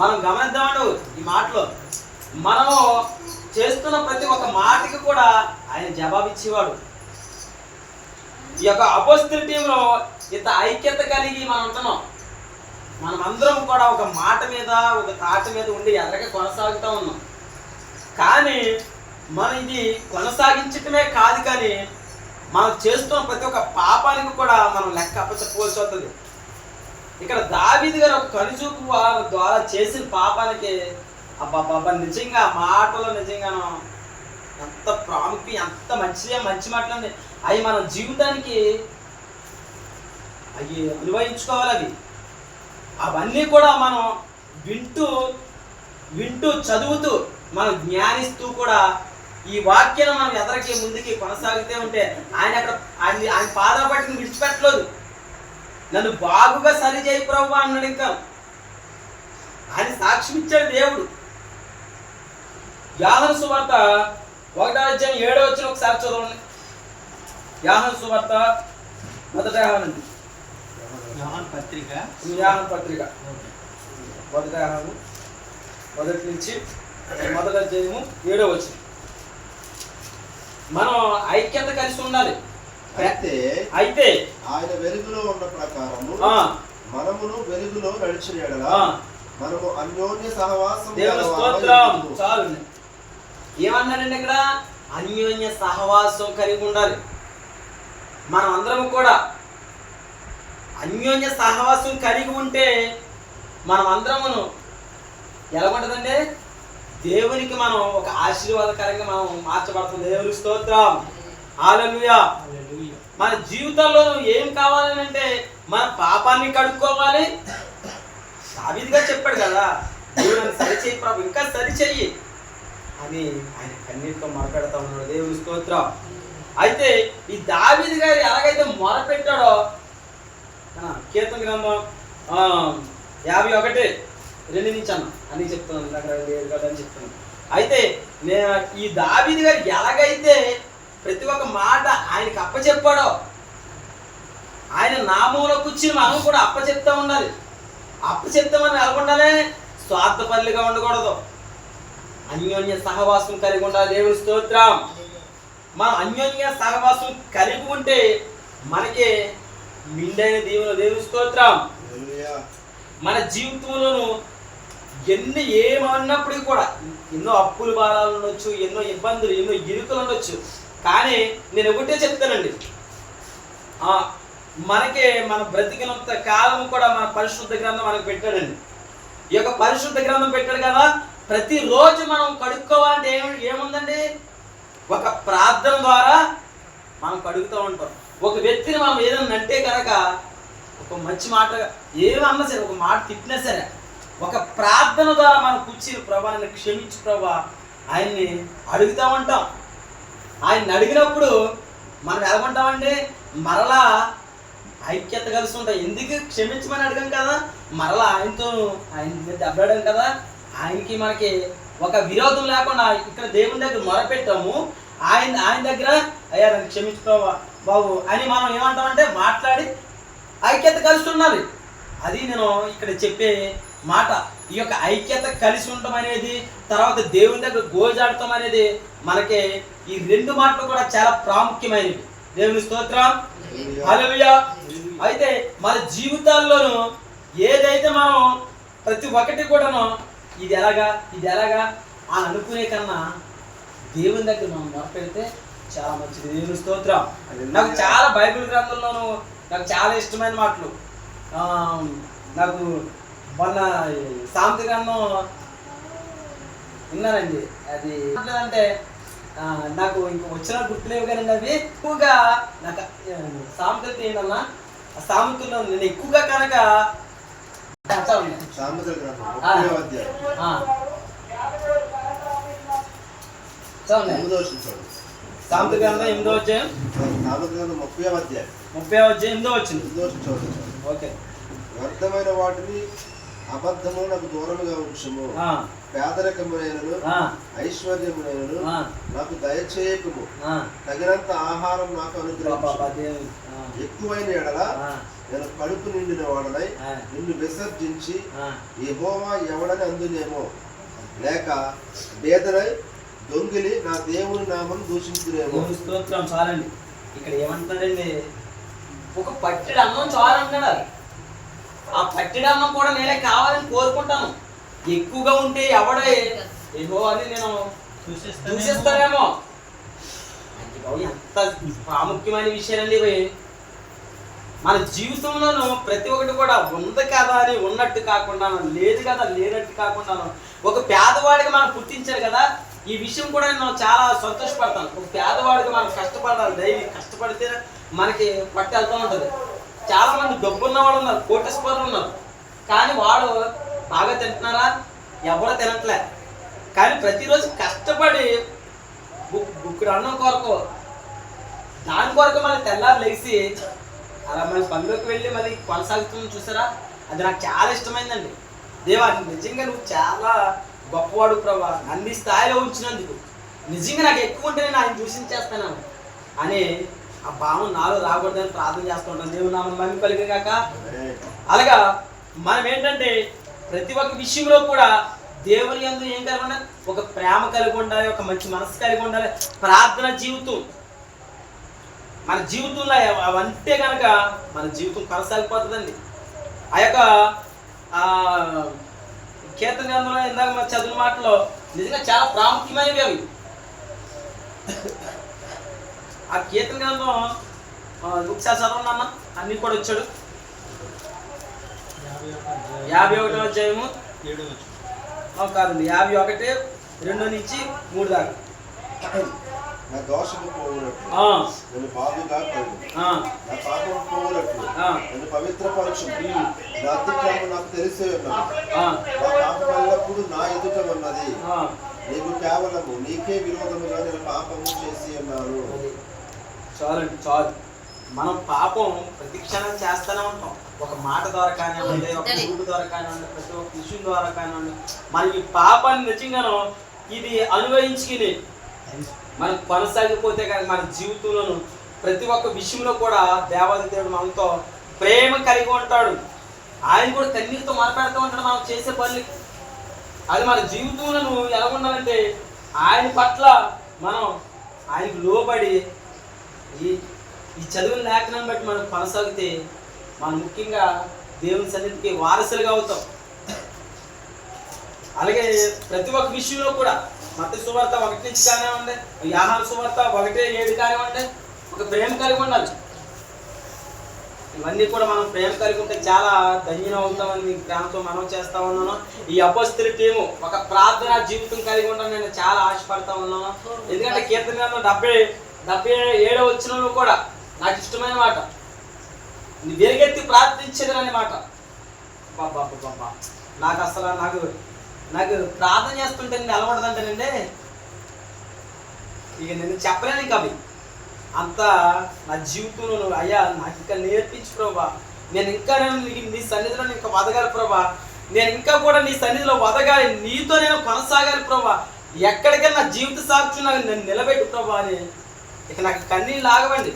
మనం గమనిద్దామండు ఈ మాటలో. మనము చేస్తున్న ప్రతి ఒక్క మాటకి కూడా ఆయన జవాబు ఇచ్చేవాడు ఈ యొక్క అపోస్తుల టీంలో ఇంత ఐక్యత కలిగి మనం ఉంటున్నాం. మనం అందరం కూడా ఒక మాట మీద ఒక తాట మీద ఉండి ఎదరగా కొనసాగుతూ ఉన్నాం. కానీ మనం ఇది కొనసాగించటమే కాదు కానీ మనం చేస్తున్న ప్రతి ఒక్క పాపానికి కూడా మనం లెక్క అప్పచెప్పవలసి వస్తుంది. ఇక్కడ దావీది గారు ఒక కనుచూపు ద్వారా చేసిన పాపానికి అబ్బాబ్బా నిజంగా ఆ మాటలో నిజంగాను ఎంత ప్రాముఖ్యం ఎంత మంచిదే మంచి మాటలు అవి మన జీవితానికి అవి అనుభవించుకోవాలి అవి. అవన్నీ కూడా మనం వింటూ వింటూ చదువుతూ మనం జ్ఞానిస్తూ కూడా ఈ వాక్యాన్ని మనం ఎదరికి ముందుకి కొనసాగితే ఉంటే ఆయన అక్కడ ఆయన ఆయన పాదాల పట్టుకుని విడిచిపెట్టలేదు. నన్ను బాగుగా సరి చేయి ప్రభు అన్నాడు ఇంకా. ఆయన సాక్ష్యం ఇచ్చాడు దేవుడు. యాహన సువార్త ఒకటో అధ్యాయం ఏడో వచ్చిన ఒకసారి చదవండి. యాహన సువార్త మొదట యాహనండి యోహాన్ పత్రిక. యాహన పత్రిక. మొదట యాహను. మొదటి నుంచి మొదటి అధ్యాయము ఏడో వచ్చిన మనం ఐక్యత కలిసి ఉండాలి. అయితే అయితే ఆయన వెలుగులో ఉన్న ప్రకారము మనమును వెలుగులో నడిచిన ఎడల మనము అన్యోన్య సహవాసం. చాలు ఏమన్నారండి ఇక్కడ? అన్యోన్య సహవాసం కలిగి ఉండాలి. మనం అందరం కూడా అన్యోన్య సహవాసం కలిగి ఉంటే మనం అందరమును ఎలా ఉంటుందండి? దేవునికి మనం ఒక ఆశీర్వాదకరంగా మనం మార్చబడుతుంది దేవుని స్తోత్రం. మన జీవితంలో ఏం కావాలని అంటే మన పాపాన్ని కడుక్కోవాలి. సాబిదిగా చెప్పాడు కదా దేవుడు సరిచేయి ప్రభు ఇంకా సరిచెయ్యి అని ఆయన కన్నీటితో మొరపెడతా ఉన్నాడు. దేవుని స్తోత్రం. అయితే ఈ దావీది గారు ఎలాగైతే మొరపెట్టాడో కీర్తన గ్రంథం ఆ, యాభై ఒకటి రెండు నుంచి అన్న అని చెప్తున్నాను. ఇందాక లేదు కదా అని చెప్తున్నాను. అయితే నేను ఈ దావీది గారు ఎలాగైతే ప్రతి ఒక్క మాట ఆయనకి అప్పచెప్పాడో ఆయన నామంలో కూర్చుని మనం కూడా అప్పచెప్తా ఉండాలి. అప్పచెప్తామని ఎలా ఉండాలి స్వార్థపల్లిగా ఉండకూడదు. అన్యోన్య సహవాసం కలిగి ఉండాలి దేవుని స్తోత్రం. మనం అన్యోన్య సహవాసం కలిగి ఉంటే మనకి మిండైన దేవుని దేవుని స్తోత్రం. మన జీవితంలోనూ ఎన్ని ఏమన్నప్పటికీ కూడా ఎన్నో అప్పులు భారాలు ఉండొచ్చు ఎన్నో ఇబ్బందులు ఎన్నో ఇరుకులు ఉండొచ్చు. కానీ నేను ఒకటే చెప్తానండి. మనకి మనకే మన బ్రతికినంత కాలం కూడా మన పరిశుద్ధ గ్రంథం మనకు పెట్టాడండి. ఈ యొక్క పరిశుద్ధ గ్రంథం పెట్టాడు కదా ప్రతిరోజు మనం కడుక్కోవాలంటే ఏమి ఏముందండి? ఒక ప్రార్థన ద్వారా మనం కడుగుతూ ఉంటాం. ఒక వ్యక్తిని మనం ఏదైనా అంటే కనుక ఒక మంచి మాట ఏమన్నా సరే ఒక మాట తిట్టినా సరే ఒక ప్రార్థన ద్వారా మనం కూర్చుని ప్రభా నన్ను క్షమించు ప్రభా ఆయన్ని అడుగుతా ఉంటాం. ఆయన్ని అడిగినప్పుడు మనం ఎలాగుంటామండి? మరలా ఐక్యత కలిసి ఉంటాయి ఎందుకు క్షమించమని అడగం కదా? మరలా ఆయనతో ఆయన మీద కదా? ఆయనకి మనకి ఒక విరోధం లేకుండా ఇక్కడ దేవుని దగ్గర మొరపెట్టాము. ఆయన ఆయన దగ్గర అయ్యా నన్ను క్షమించుకోవా బాబు అని మనం ఏమంటామంటే మాట్లాడి ఐక్యత కలుస్తున్నారు అది నేను ఇక్కడ చెప్పే మాట. ఈ యొక్క ఐక్యత కలిసి ఉండటం అనేది తర్వాత దేవుని దగ్గర గోజాడటం అనేది మనకి ఈ రెండు మాటలు కూడా చాలా ప్రాముఖ్యమైనవి. దేవుని స్తోత్రం. హల్లెలూయా. అయితే మన జీవితాల్లోనూ ఏదైతే మనం ప్రతి ఒక్కటి కూడాను ఇది ఎలాగా ఇది ఎలాగా అని అనుకునే కన్నా దేవుని దగ్గర మనం మొరపెడితే చాలా మంచిది. దేవుని స్తోత్రం. నాకు చాలా బైబిల్ గ్రంథంలోనూ నాకు చాలా ఇష్టమైన మాటలు. నాకు మొన్న గ్రంథం విన్నానండి అది అంటే నాకు ఇంక వచ్చిన గుర్తులేవు కానీ అవి ఎక్కువగా నాకు సామెతలు ఏంటన్నా ఆ సామెతల్లో నేను ఎక్కువగా కనుక. ముప్పై అధ్యాయం. సామెత గ్రంథం ఎనిమిదో ముప్పై అధ్యాయం. ముప్పై అధ్యాయం ఎనిమిదో వచ్చింది. ఓకే. వ్యర్థమైన వాటిని అబద్ధము నాకు దూరముగా ఉంచుము. ఆ, పేదరికమునైనను ఆ, ఐశ్వర్యమునైనను నాకు దయచేయకము. ఆ. తగినంత ఆహారం నాకు అనుగ్రహించు ఎక్కువైన ఎడల నేను కడుపు నిండిన వాడనై నిన్ను విసర్జించి ఆ. యెహోవా ఎవడని అందునేమో. లేక బేదరై దొంగిలి నా దేవుని నామం దూషించునేమో స్తోత్రం చాలండి. ఇక్కడ ఏమంటున్నాడండి ఒక పట్టెడు అన్నం చాలు అంటున్నాడు ఆ పట్టెడు అన్నం కూడా నేనే కావాలని కోరుకుంటాను. ఎక్కువగా ఉంటే ఎవడే? ఏహో అని నేను చూసేస్తానేమో. దూషిస్తానేమో ఎంత ప్రాముఖ్యమైన విషయాలండి ఇవి. మన జీవితంలోనూ ప్రతి ఒక్కటి కూడా ఉంది కదా అని ఉన్నట్టు కాకుండా లేదు కదా లేనట్టు కాకుండా ఒక పేదవాడికి మనం పుట్టించారు కదా. ఈ విషయం కూడా నేను చాలా సంతోషపడతాను. ఒక పేదవాడికి మనం కష్టపడాలి డైలీ కష్టపడితే మనకి పట్టి వెళ్తూ ఉంటుంది. చాలా మంది డబ్బున్న వాళ్ళు ఉన్నారు కోటేశ్వరులు ఉన్నారు. కానీ వాడు బాగా తింటున్నారా? ఎవరు తినట్లే. కానీ ప్రతిరోజు కష్టపడి బుక్ బుక్ అన్నం కొరకు దాని కొరకు మళ్ళీ తెల్లారు లేచి అలా మన పనిలోకి వెళ్ళి మళ్ళీ కొనసాగుతుంది చూసారా? అది నాకు చాలా ఇష్టమైందండి. దేవా నిజంగా నువ్వు చాలా గొప్పవాడు ప్రభా. అన్ని స్థాయిలో ఉంచినందుకు. నిజంగా నాకు ఎక్కువ ఉంటే నేను ఆయన దూషించేస్తాను అని ఆ భావం నాలో రాకూడదని ప్రార్థన చేస్తూ ఉంటాను దేవుడు నామని మమ్మీ కలిగి కాక అలాగా మనం ఏంటంటే ప్రతి ఒక్క విషయంలో కూడా దేవుని యందు ఏం కలిగి ఉండాలి ఒక ప్రేమ కలిగి ఉండాలి ఒక మంచి మనసు కలిగి ఉండాలి. ప్రార్థన జీవితం. మన జీవితంలో అవ- అవంటే కనుక మన జీవితం కొనసాగిపోతుందండి. ఆ యొక్క ఆ, కీర్తన గ్రంథంలో ఇందాక మన చదివిన మాటలో నిజంగా చాలా ప్రాముఖ్యమైనవి అవి. ఆ కీర్తన గ్రంథం ఆ, ఒకసారి చదవండి అన్న కూడా వచ్చాడు. యాభై ఒకటి అధ్యాయము. కాదండి యాభై ఒకటి రెండు నుంచి మూడు దాకా. నా దోషము పోవునట్లు. కలుగు నా పాపం పోవునట్లు. ఆ, నన్ను పవిత్రపరచు నా అతిక్రమం నాకు తెలిసే ఉన్నది. ఆ, నా పాపం ఎల్లప్పుడూ నా ఎదుట ఉన్నది. ఆ. నీకు కేవలము నీకే విరోధముగా నేను పాపము చేసి ఉన్నాను. చాలండి చాలు. మనం పాపం ప్రతి క్షణం చేస్తూనే ఉంటాం. ఒక మాట ద్వారా కానివ్వండి ఒక చూపు ద్వారా కానివ్వండి ప్రతి ఒక్క విషయం ద్వారా కానివ్వండి మనం ఈ పాపాన్ని నిజంగాను ఇది అనుభవించుకుని మనం కొనసాగిపోతే కనుక మన జీవితంలోను ప్రతి ఒక్క విషయంలో కూడా దేవాది దేవుడు మనతో ప్రేమ కలిగి ఉంటాడు. ఆయన కూడా కన్నీటితో మాట్లాడుతూ ఉంటాడు మనం చేసే పనులు అది మన జీవితంలో ఎలా ఉండాలంటే ఆయన పట్ల మనం ఆయనకు లోబడి ఈ ఈ చదువుల లేఖనం బట్టి మనం కొనసాగితే మనం ముఖ్యంగా దేవుని సన్నిధికి వారసులుగా అవుతాం. అలాగే ప్రతి ఒక్క విషయంలో కూడా మత సువార్త ఒకటి నుంచి కానివ్వండి యాహార సువార్త ఒకటే ఏడు కానివ్వండి ఒక ప్రేమ కలిగి ఉండాలి. ఇవన్నీ కూడా మనం ప్రేమ కలిగి ఉంటే చాలా ధన్యం అవుతామని మీకు ప్రేమతో మనం చేస్తా ఉన్నాను. ఈ అపస్తుల టీము ఒక ప్రార్థన జీవితం కలిగి ఉండాలని నేను చాలా ఆశపడతా ఉన్నాను. ఎందుకంటే కీర్తన డెబ్బై డెబ్బై ఏడో వచ్చిన కూడా నాకు ఇష్టమైన మాట. వెలుగెత్తి ప్రార్థించేదనే మాట. బాబా నాకు అసలు నాకు నాకు ప్రార్థన చేస్తుంటే నేను అలవడదంటానండి. ఇక నేను చెప్పలేను ఇంకా అవి. అంత నా జీవితంలో నువ్వు అయ్యా నాకు ఇంకా నేర్పించు ప్రభా. నేను ఇంకా నేను నీ- నీ సన్నిధిలో నేను ఇంకా వదగాలి ప్రభా. నేను ఇంకా కూడా నీ సన్నిధిలో వదగాలి. నీతో నేను కొనసాగాలి ప్రభా. ఎక్కడికైనా నా జీవిత సాక్షి నాకు నేను నిలబెట్టు ప్రభా అని ఇక నాకు కన్నీళ్ళు ఆగవండి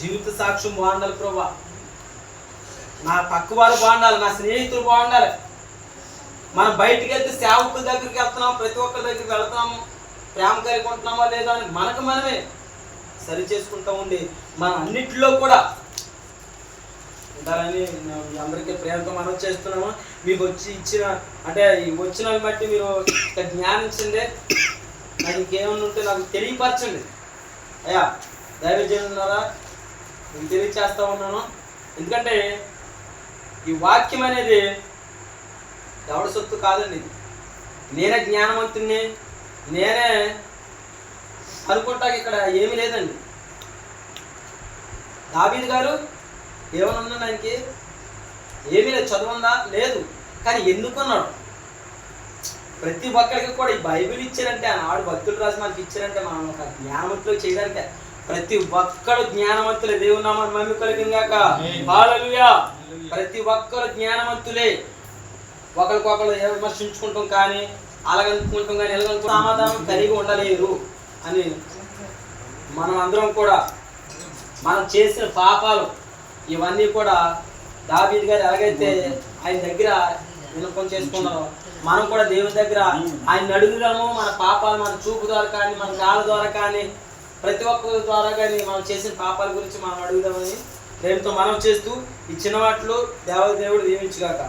జీవిత సాక్ష్యం బాగుండాలి ప్రభా. నా పక్కవారు బాగుండాలి నా స్నేహితులు బాగుండాలి. మనం బయటికి వెళ్తే సేవకుల దగ్గరికి వెళ్తున్నాం ప్రతి ఒక్కరి దగ్గరికి వెళ్తున్నాము. ప్రేమ కలిగి ఉంటున్నామా లేదా అని మనకు మనమే సరి చేసుకుంటా ఉండి మన అన్నిటిలో కూడా ఉండాలని మీ అందరికీ ప్రేమతో మనం చేస్తున్నాము మీకు వచ్చి ఇచ్చిన అంటే ఈ వచ్చిన బట్టి మీరు ఒక జ్ఞానించండి నాకు ఇంకేమన్నా ఉంటే నాకు తెలియపరచండి. అయ్యా దైవజనులారా నేను తెలియచేస్తా ఉన్నాను. ఎందుకంటే ఈ వాక్యం అనేది ఎవడ సొత్తు కాదండి నేనే జ్ఞానవంతుణ్ణి నేనే అనుకుంటా ఇక్కడ ఏమీ లేదండి. దాబీద్ గారు ఏమన్నా ఉన్నా ఆయనకి ఏమీ లేదు చదువుందా లేదు. కానీ ఎందుకున్నాడు ప్రతి ఒక్కరికి కూడా ఈ బైబిల్ ఇచ్చారంటే ఆనాడు భక్తులు రాసి మనకి ఇచ్చారంటే మనం ఒక జ్ఞానవంతులు చేయడానికి ప్రతి ఒక్కరు జ్ఞానవంతులే. దేవుని నామాన్ని మహిమ కలిగిందాక హల్లెలూయా ప్రతి ఒక్కరు జ్ఞానవంతులే. ఒకరికొకరు విమర్శించుకుంటాం కానీ అలాగనుకుంటాం కానీ ఎలాగనుకుంటాం సమాధానం కలిగి ఉండలేరు అని మనం అందరం కూడా మనం చేసిన పాపాలు ఇవన్నీ కూడా దావీద్ గారు ఎలాగైతే ఆయన దగ్గర వినపం చేసుకున్నారో మనం కూడా దేవుని దగ్గర ఆయన అడుగుదాము. మన పాపాలు మన చూపు ద్వారా కానీ మన కాళ్ళ ద్వారా కానీ ప్రతి ఒక్కరి ద్వారా కానీ మనం చేసిన పాపాల గురించి మనం అడుగుదామని దేవునితో మనం చేస్తూ ఈ చిన్న వాటిలో దేవ దేవుడు దీవించుగాక.